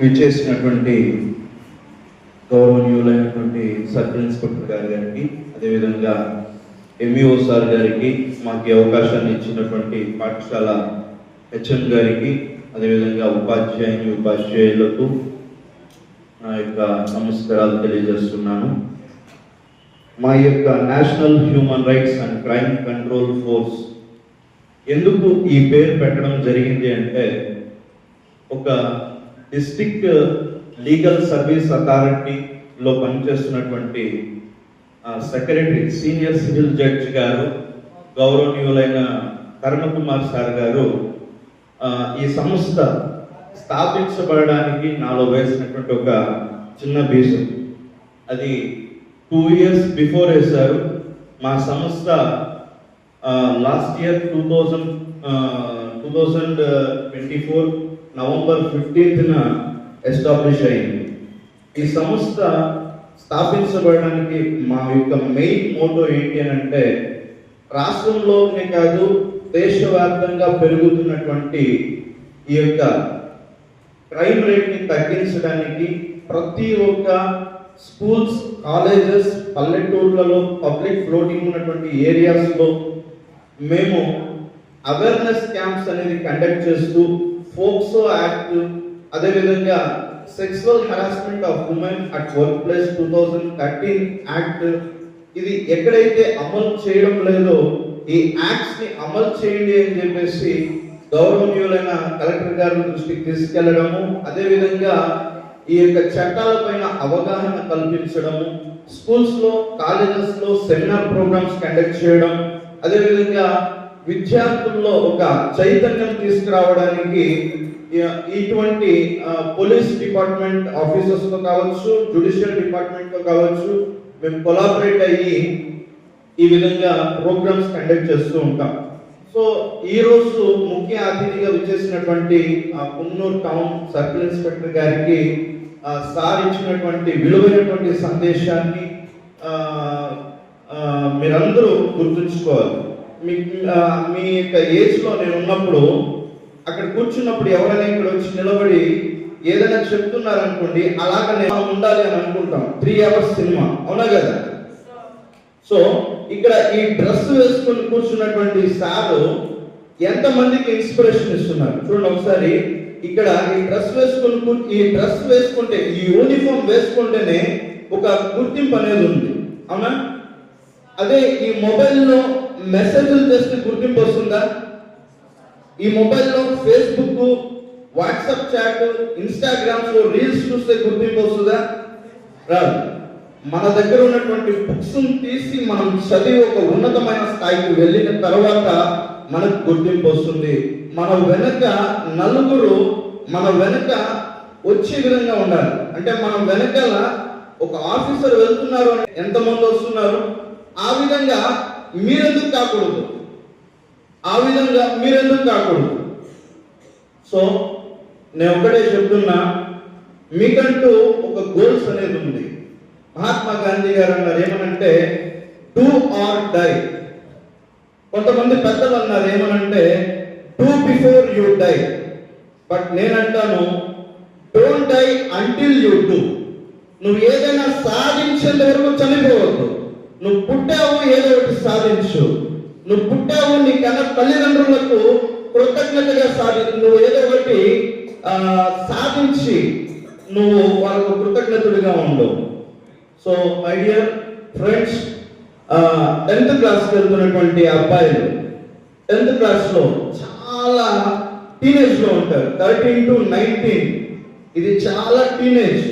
విచ్చేసినటువంటి గౌరవనీయులైనటువంటి sub inspector గారి గారికి అదేవిధంగా ఎంఈఓ సార్ గారికి మాకు అవకాశాన్ని ఇచ్చినటువంటి పాఠశాల హెచ్ఎం గారికి అదేవిధంగా ఉపాధ్యాయుని ఉపాధ్యాయులకు నా యొక్క నమస్కారాలు తెలియజేస్తున్నాను. మా యొక్క national human rights and crime control force ఎందుకు ఈ పేరు పెట్టడం జరిగింది అంటే ఒక డిస్ట్రిక్ట్ లీగల్ సర్వీస్ అథారిటీలో పనిచేస్తున్నటువంటి సెక్రటరీ సీనియర్ సివిల్ జడ్జ్ గారు గౌరవనీయులైన కరుణ కుమార్ సార్ గారు ఈ సంస్థ స్థాపించబడడానికి నాలో వేసినటువంటి ఒక చిన్న బీజం. అది టూ ఇయర్స్ బిఫోర్ వేశారు. మా సంస్థ last year two thousand two thousand twenty four November ఫిఫ్టీన్త్న establish అయింది. ఈ సంస్థ స్థాపించబడడానికి మా యొక్క మెయిన్ మోటో ఏంటి అని అంటే రాష్ట్రంలోనే కాదు దేశవ్యాప్తంగా పెరుగుతున్నటువంటి ఈ యొక్క క్రైమ్ రేట్ని తగ్గించడానికి ప్రతి ఒక్క స్కూల్స్ కాలేజెస్ పల్లెటూర్లలో పబ్లిక్ ఫ్లోటింగ్ ఉన్నటువంటి ఏరియాస్లో మేము అవేర్నెస్ క్యాంప్స్ అనేది కండక్ట్ చేస్తూ ఫోక్సో యాక్ట్ అదేవిధంగా sexual harassment of women at workplace two thousand thirteen act ఇది ఎక్కడైతే అమలు చేయడం లేదో ఈ యాక్ట్స్ని అమలు చేయండి అని చెప్పేసి గౌరవనీయులైన కలెక్టర్ గారి దృష్టికి తీసుకెళ్ళడము అదేవిధంగా ఈ యొక్క చట్టాలపైన అవగాహన కల్పించడము స్కూల్స్లో కాలేజెస్లో సెమినార్ ప్రోగ్రామ్స్ కండక్ట్ చేయడం అదేవిధంగా విద్యార్థుల్లో ఒక చైతన్యం తీసుకురావడానికి ఇటువంటి పోలీస్ డిపార్ట్మెంట్ ఆఫీసర్స్తో కావచ్చు జుడిషియల్ డిపార్ట్మెంట్తో కావచ్చు మేము కొలాబరేట్ అయ్యి ఈ విధంగా ప్రోగ్రామ్స్ కండక్ట్ చేస్తూ ఉంటాం. సో ఈ రోజు ముఖ్య అతిథిగా విచ్చేసినటువంటి కున్నూరు టౌన్ సర్కిల్ ఇన్స్పెక్టర్ గారికి సార్ ఇచ్చినటువంటి విలువైనటువంటి సందేశాన్ని మీరందరూ గుర్తుంచుకోవాలి. మీ మీ యొక్క ఏజ్లో నేను ఉన్నప్పుడు అక్కడ కూర్చున్నప్పుడు ఎవరైనా ఇక్కడ వచ్చి నిలబడి ఏదైనా చెప్తున్నారనుకోండి అలాగ నేను ఉండాలి అని అనుకుంటాం. త్రీ అవర్స్ సినిమా అవునా కదా? సో ఇక్కడ ఈ డ్రెస్ వేసుకొని కూర్చున్నటువంటి సారు ఎంతమందికి ఇన్స్పిరేషన్ ఇస్తున్నారు? చూడండి ఒకసారి. ఇక్కడ ఈ డ్రెస్ వేసుకొని ఈ డ్రెస్ వేసుకుంటే ఈ యూనిఫామ్ వేసుకుంటేనే ఒక గుర్తింపు అనేది ఉంది. అవునా? అదే ఈ మొబైల్లో మెసేజ్లు చేస్తే గుర్తింపు వస్తుందా? ఈ మొబైల్లో ఫేస్బుక్ వాట్సాప్ చాట్ ఇన్స్టాగ్రామ్స్లో రీల్స్ చూస్తే గుర్తింపు వస్తుందా? రాదు. మన దగ్గర ఉన్నటువంటి బుక్స్ తీసి మనం చదివి ఒక ఉన్నతమైన స్థాయికి వెళ్ళిన తర్వాత మనకు గుర్తింపు వస్తుంది. మన వెనక నలుగురు మన వెనక వచ్చే విధంగా ఉండాలి. అంటే మనం వెనకాల ఒక ఆఫీసర్ వెళ్తున్నారు ఎంతమంది వస్తున్నారు? ఆ విధంగా మీరెందుకు కాకూడదు? ఆ విధంగా మీరెందుకు కాకూడదు? సో నేను ఒకటే చెప్తున్నా మీకంటూ ఒక గోల్స్ అనేది ఉంది. మహాత్మా గాంధీ గారు అన్నారు ఏమనంటే డూ ఆర్ డై కొంతమంది పెద్దలు అన్నారు ఏమనంటే do before you die but నేనంటాను don't die until you do నువ్వు ఏదైనా సాధించేంత వరకు చనిపోవద్దు. నువ్వు పుట్టావు ఏదో సాధించు. నువ్వు పుట్టావు నీ కన్న తల్లిదండ్రులకు కృతజ్ఞతగా సాధి నువ్వు ఏదో ఒకటి సాధించి నువ్వు వాళ్ళకు కృతజ్ఞతుడిగా ఉండు. So my dear friends tenth క్లాస్కి వెళ్తున్నటువంటి అబ్బాయిలు టెన్త్ క్లాస్లో చాలా టీనేజ్లో ఉంటారు. థర్టీన్ టు నైన్టీన్ ఇది చాలా టీనేజ్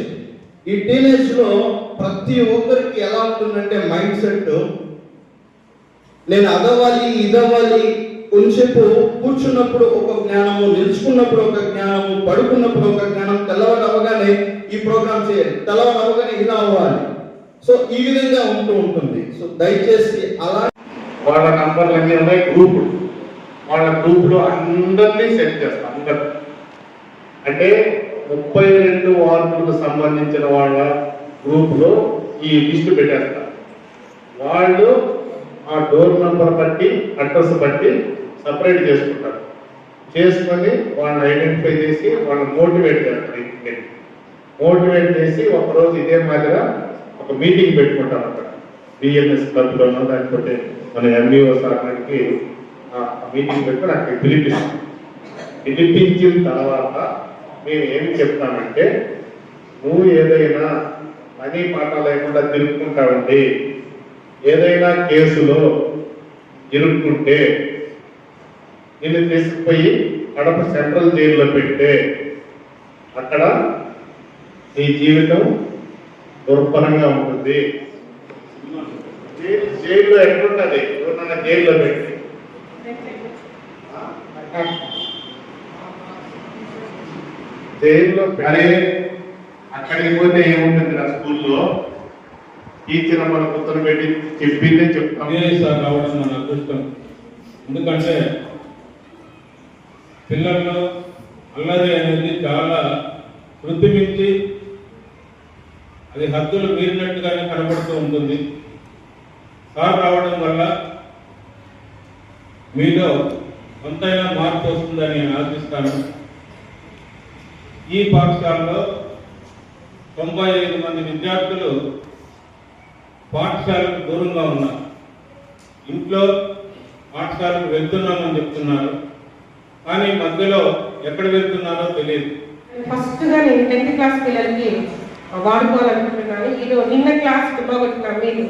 ఈ టీనేజ్లో ప్రతి ఒక్కరికి ఎలా ఉంటుందంటే మైండ్ సెట్ నేను అదవాలి ఇదవ్వాలి కొంచెంపు కూర్చున్నప్పుడు ఒక జ్ఞానము నిలుచుకున్నప్పుడు ఒక జ్ఞానము పడుకున్నప్పుడు ఒక జ్ఞానం తెల్లవారు ఈ ప్రోగ్రామ్ చేయాలి. తెల్లవారు ఇలా అవ్వాలి. సో ఈ విధంగా ఉంటూ ఉంటుంది. సో దయచేసి అలా వాళ్ళ నంబర్లు అన్ని ఉన్నాయి గ్రూపులు. వాళ్ళ గ్రూపులో అందరినీ సెట్ చేస్తాం అందరు. అంటే ముప్పై రెండు వార్డులకు సంబంధించిన వాళ్ళ గ్రూపులో ఈ లిస్టు పెట్టేస్తారు. వాళ్ళు ఆ డోర్ నంబర్ బట్టి అడ్రస్ బట్టి సపరేట్ చేసుకుంటారు. చేసుకొని వాళ్ళని ఐడెంటిఫై చేసి వాళ్ళని మోటివేట్ చేస్తారు ఇంటికి మోటివేట్ చేసి ఒకరోజు ఇదే మాదిరిగా ఒక మీటింగ్ పెట్టుకుంటాం అక్కడ. బిఎన్ఎస్ క్లబ్లోనో లేకపోతే మన ఎంబీఓ సార్కి మీటింగ్ పెట్టుకొని నాకు పిలిపిస్తాం పిలిపించిన తర్వాత మేము ఏమి చెప్తామంటే నువ్వు ఏదైనా పని పాట లేకుండా తిరుక్కుంటా ఉండి ఏదైనా కేసులో ఇరుక్కుంటే నిన్ను తీసుకుపోయి కడప సెంట్రల్ జైల్లో పెట్టే అక్కడ నీ జీవితం దుర్భరంగా ఉంటుంది. జైల్లో ఎట్లుంటది ఎవరన్నా జైల్లో పెట్టి. జైల్లో అరే అక్కడికి పోతే ఏముంటుంది నా స్కూల్లో? టీచర్ మన కుత్తను పెట్టి చెప్పిందే చెప్తాం. సార్ రావడం మన అదృష్టం. ఎందుకంటే పిల్లల్లో అల్లరి అనేది చాలా వృద్ధి మించి అది హద్దులు మీరినట్టుగానే కనబడుతూ ఉంటుంది. సార్ రావడం వల్ల మీలో కొంతైనా మార్పు వస్తుందని నేను ఆశిస్తాను. ఈ పాఠశాలలో తొంభై ఐదు మంది విద్యార్థులు పాఠశాలకు దూరంగా ఉన్నారు ఇంట్లో పాఠశాలకు వెళ్తున్నామని చెప్తున్నారు. కానీ మధ్యలో ఎక్కడ వెళ్తున్నారో తెలియదు. ఫస్ట్గా నేను టెన్త్ క్లాస్ పిల్లలకి వాడుకోవాలనుకుంటున్నాను. ఇది నిన్న క్లాస్ పోగొట్టున్నాను మీరు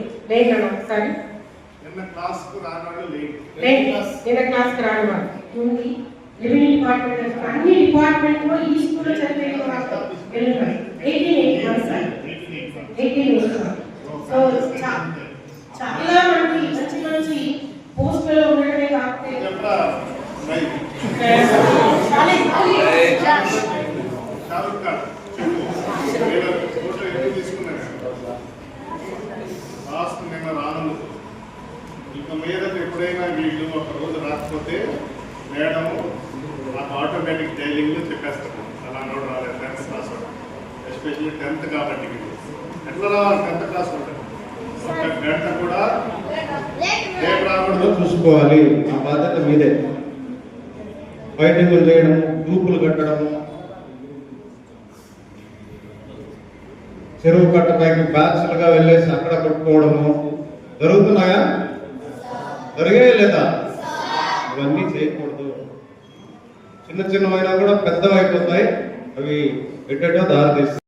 అన్న ఒకసారి. నిన్న క్లాస్కు రానాడు లేట్ లేండి నిన్న క్లాస్కి రాని వాళ్ళు ఉంది రెవెన్యూ డిపార్ట్మెంట్ అన్ని డిపార్ట్మెంట్లో ఈ స్కూల్లో చదివే eighteen eight months eighteen eight చాలా మంచి మంచి పోస్టులలో ఉండడమే తీసుకున్నాను లాస్ట్ నిన్న రాను ఇక మీద ఎప్పుడైనా వీళ్ళు ఒక రోజు రాకపోతే మేడం నాకు ఆటోమేటిక్ డైలింగ్లో చెప్పేస్తాను అలా నోడు రాలేదు టెన్త్ క్లాస్ ఎస్పెషల్లీ టెన్త్ కాబట్టి ఎట్లా రావాలి టెన్త్ క్లాస్ ఉంటుంది గంట కూడా రాకూడదు. చూసుకోవాలి. ఆ బాధ్యత మీదే. బయటకులు చేయడము గ్రూపులు కట్టడము. చెరువు కట్ట పైకి బ్యాచ్లుగా వెళ్ళేసి అక్కడ కొట్టుకోవడము. జరుగుతున్నాయా? జరిగే లేదా? ఇవన్నీ చేయకూడదు. చిన్న చిన్నవైనా కూడా పెద్దవైపోతాయి. అవి ఎట్టేటో దారి తీస్తాయి